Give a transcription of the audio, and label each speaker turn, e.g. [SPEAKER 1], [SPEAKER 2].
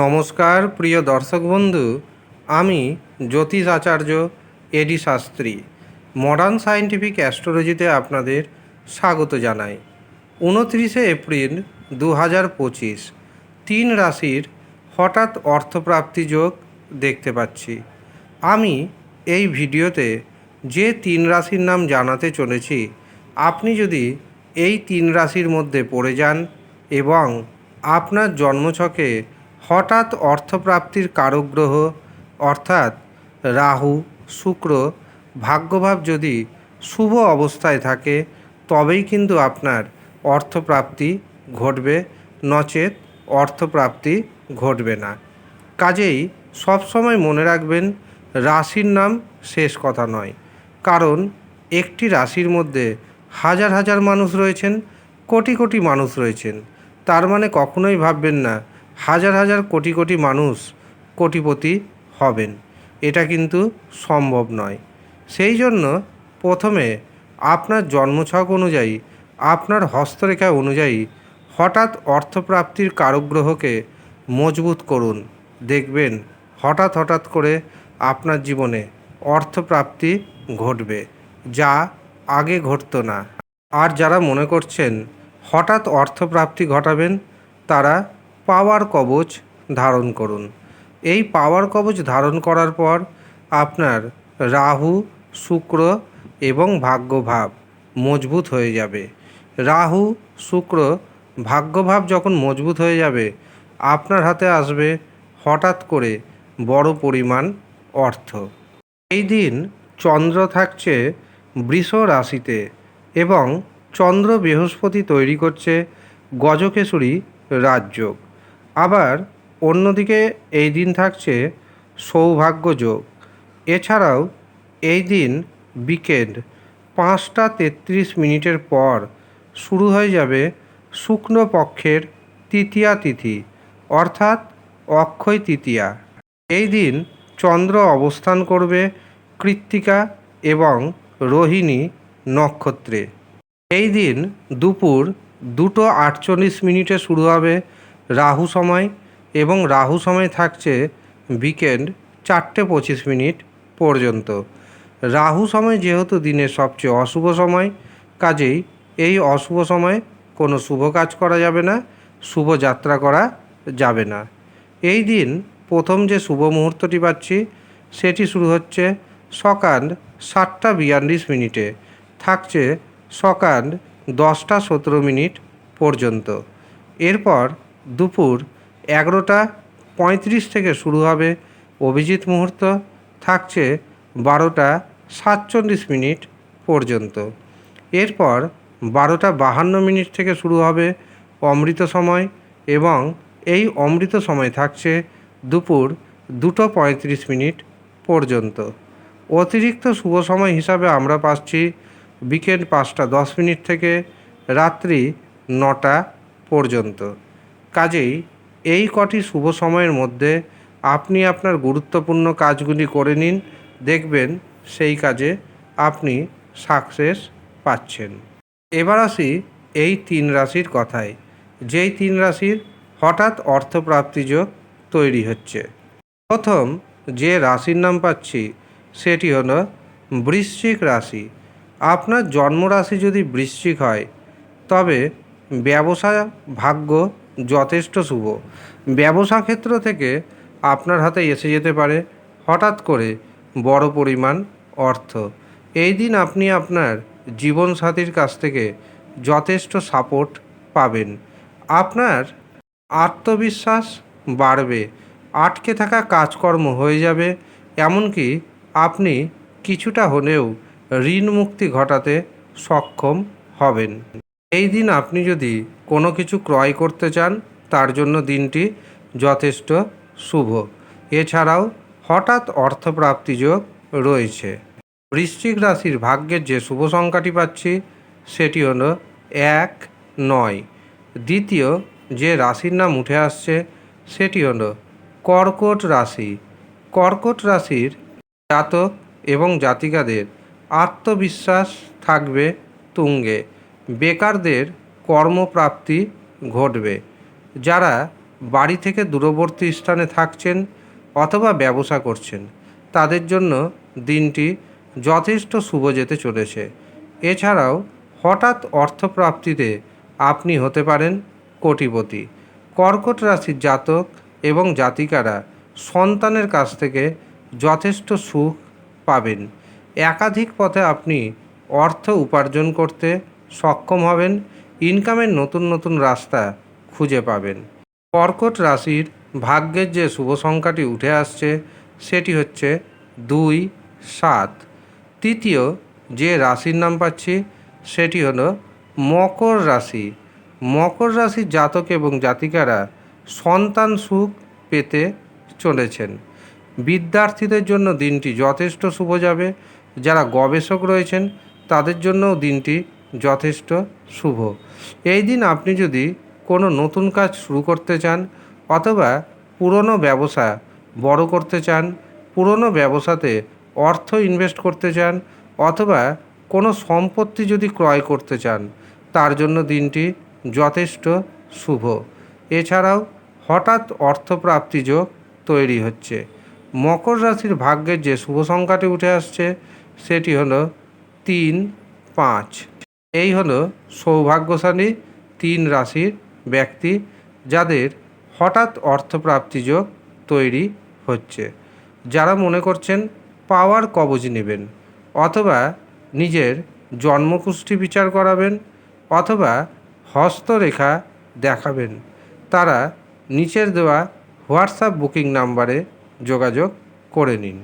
[SPEAKER 1] নমস্কার, প্রিয় দর্শক বন্ধু। আমি জ্যোতিষ আচার্য A D Shastri. Modern scientific অ্যাস্ট্রোলজিতে আপনাদের স্বাগত জানাই। উনত্রিশে এপ্রিল দু হাজার পঁচিশ, তিন রাশির হঠাৎ অর্থপ্রাপ্তি যোগ দেখতে পাচ্ছি। আমি এই ভিডিওতে যে তিন রাশির নাম জানাতে চলেছি, আপনি যদি এই তিন রাশির মধ্যে পড়ে যান এবং আপনার জন্মছকে হঠাৎ অর্থপ্রাপ্তির কারক গ্রহ অর্থাৎ রাহু, শুক্র, ভাগ্যভাব যদি শুভ অবস্থায় থাকে, তবেই কিন্তু আপনার অর্থপ্রাপ্তি ঘটবে, নচেত অর্থপ্রাপ্তি ঘটবে না। কাজেই সবসময় মনে রাখবেন, রাশির নাম শেষ কথা নয়। কারণ একটি রাশির মধ্যে হাজার হাজার মানুষ রয়েছেন, কোটি কোটি মানুষ রয়েছেন। তার মানে কখনোই ভাববেন না হাজার হাজার কোটি কোটি মানুষ কোটিপতি হবেন। এটা কিন্তু সম্ভব নয়। সেই জন্য প্রথমে আপনার জন্মছক অনুযায়ী, আপনার হস্তরেখা অনুযায়ী হঠাৎ অর্থপ্রাপ্তির কারক গ্রহকে মজবুত করুন। দেখবেন হঠাৎ হঠাৎ করে আপনার জীবনে অর্থপ্রাপ্তি ঘটবে, যা আগে ঘটতো না। আর যারা মনে করছেন হঠাৎ অর্থপ্রাপ্তি ঘটাবেন, তারা পাওয়ার কবচ ধারণ করুন। এই পাওয়ার কবচ ধারণ করার পর আপনার রাহু, শুক্র এবং ভাগ্যভাব মজবুত হয়ে যাবে। রাহু, শুক্র, ভাগ্যভাব যখন মজবুত হয়ে যাবে, আপনার হাতে আসবে হঠাৎ করে বড় পরিমাণ অর্থ। এই দিন চন্দ্র থাকছে বৃষ রাশিতে এবং চন্দ্র বৃহস্পতি তৈরি করছে গজকেশরী রাজযোগ। আবার অন্যদিকে এই দিন থাকছে সৌভাগ্য যোগ এছাড়াও এই দিন বিকেন্ড পাঁচটা তেত্রিশ মিনিটের পর শুরু হয়ে যাবে শুক্ল পক্ষের তৃতীয়া তিথি, অর্থাৎ অক্ষয় তৃতীয়া। এই দিন চন্দ্র অবস্থান করবে কৃত্তিকা এবং রোহিণী নক্ষত্রে। এই দিন দুপুর দুটো আটচল্লিশ মিনিটে শুরু হবে রাহু সময় এবং রাহু সময় থাকছে বিকেন্ড চারটে পঁচিশ মিনিট পর্যন্ত। রাহু সময় যেহেতু দিনের সবচেয়ে অশুভ সময়, কাজেই এই অশুভ সময় কোনো শুভ কাজ করা যাবে না, শুভ যাত্রা করা যাবে না। এই দিন প্রথম যে শুভ মুহূর্তটি পাচ্ছি, সেটি শুরু হচ্ছে সকাল সাতটা বিয়াল্লিশ মিনিটে, থাকছে সকাল দশটা সতেরো মিনিট পর্যন্ত। এরপর দুপুর এগারোটা পঁয়ত্রিশ থেকে শুরু হবে। অভিজিৎ মুহূর্ত থাকছে বারোটা সাতচল্লিশ মিনিট পর্যন্ত। এরপর বারোটা বাহান্ন মিনিট থেকে শুরু হবে অমৃত সময় এবং এই অমৃত সময় থাকছে দুপুর দুটো পঁয়ত্রিশ মিনিট পর্যন্ত। অতিরিক্ত শুভ সময় হিসাবে আমরা পাচ্ছি বিকেল পাঁচটা দশ মিনিট থেকে রাত্রি নটা পর্যন্ত। কাজেই এই কটি শুভ সময়ের মধ্যে আপনি আপনার গুরুত্বপূর্ণ কাজগুলি করে নিন, দেখবেন সেই কাজে আপনি সাকসেস পাচ্ছেন। এবার আসি এই তিন রাশির কথায়। যেই তিন রাশির হঠাৎ অর্থপ্রাপ্তি যোগ তৈরি হচ্ছে। প্রথম যে রাশির নাম পাচ্ছি, সেটি হল বৃশ্চিক রাশি। আপনার জন্মরাশি যদি বৃশ্চিক হয়, তবে ব্যবসা ভাগ্য যথেষ্ট শুভ। ব্যবসা ক্ষেত্র থেকে আপনার হাতে এসে যেতে পারে হঠাৎ করে বড় পরিমাণ অর্থ। এই দিন আপনি আপনার জীবনসাথীর কাছ থেকে যথেষ্ট সাপোর্ট পাবেন। আপনার আত্মবিশ্বাস বাড়বে, আটকে থাকা কাজকর্ম হয়ে যাবে, এমনকি আপনি কিছুটা হলেও ঋণ মুক্তি ঘটাতে সক্ষম হবেন। এই দিন আপনি যদি কোনো কিছু ক্রয় করতে চান, তার জন্য দিনটি যথেষ্ট শুভ। এছাড়াও হঠাৎ অর্থপ্রাপ্তি যোগ রয়েছে। বৃশ্চিক রাশির ভাগ্যের যে শুভ সংখ্যাটি পাচ্ছি, সেটি হলো এক, নয়। দ্বিতীয় যে রাশির নাম উঠে আসছে, সেটি হলো কর্কট রাশি। কর্কট রাশির জাতক এবং জাতিকাদের আত্মবিশ্বাস থাকবে তুঙ্গে। বেকারদের কর্মপ্রাপ্তি ঘটবে। যারা বাড়ি থেকে দূরবর্তী স্থানে থাকছেন অথবা ব্যবসা করছেন, তাদের জন্য দিনটি যথেষ্ট শুভ যেতে চলেছে। এছাড়াও হঠাৎ অর্থপ্রাপ্তিতে আপনি হতে পারেন কোটিপতি। কর্কট রাশির জাতক এবং জাতিকারা সন্তানের কাছ থেকে যথেষ্ট সুখ পাবেন। একাধিক পথে আপনি অর্থ উপার্জন করতে সক্ষম হবেন ইনকামের নতুন নতুন রাস্তা খুঁজে পাবেন। কর্কট রাশির ভাগ্যের যে শুভ সংখ্যাটি উঠে আসছে, সেটি হচ্ছে দুই, সাত। তৃতীয় যে রাশির নাম পাচ্ছি, সেটি হলো মকর রাশি। মকর রাশির জাতক এবং জাতিকারা সন্তান সুখ পেতে চলেছেন। বিদ্যার্থীদের জন্য দিনটি যথেষ্ট শুভ যাবে। যারা গবেষক রয়েছেন, তাদের জন্যও দিনটি যথেষ্ট শুভ। এই দিন আপনি যদি কোনো নতুন কাজ শুরু করতে চান অথবা পুরনো ব্যবসা বড় করতে চান, পুরনো ব্যবসাতে অর্থ ইনভেস্ট করতে চান অথবা কোনো সম্পত্তি যদি ক্রয় করতে চান, তার জন্য দিনটি যথেষ্ট শুভ। এছাড়াও হঠাৎ অর্থপ্রাপ্তি যোগ তৈরি হচ্ছে। মকর রাশির ভাগ্যের যে শুভ সংখ্যাটি উঠে আসছে, সেটি হলো তিন পাঁচ। এই হলো সৌভাগ্যশালী তিন রাশির ব্যক্তি যাদের হঠাৎ অর্থপ্রাপ্তি যোগ তৈরি হচ্ছে। যারা মনে করছেন পাওয়ার কবজ নেবেন অথবা নিজের জন্মকুষ্ঠি বিচার করাবেন অথবা হস্তরেখা দেখাবেন, তারা নিচের দেওয়া হোয়াটসঅ্যাপ বুকিং নাম্বারে যোগাযোগ করে নিন।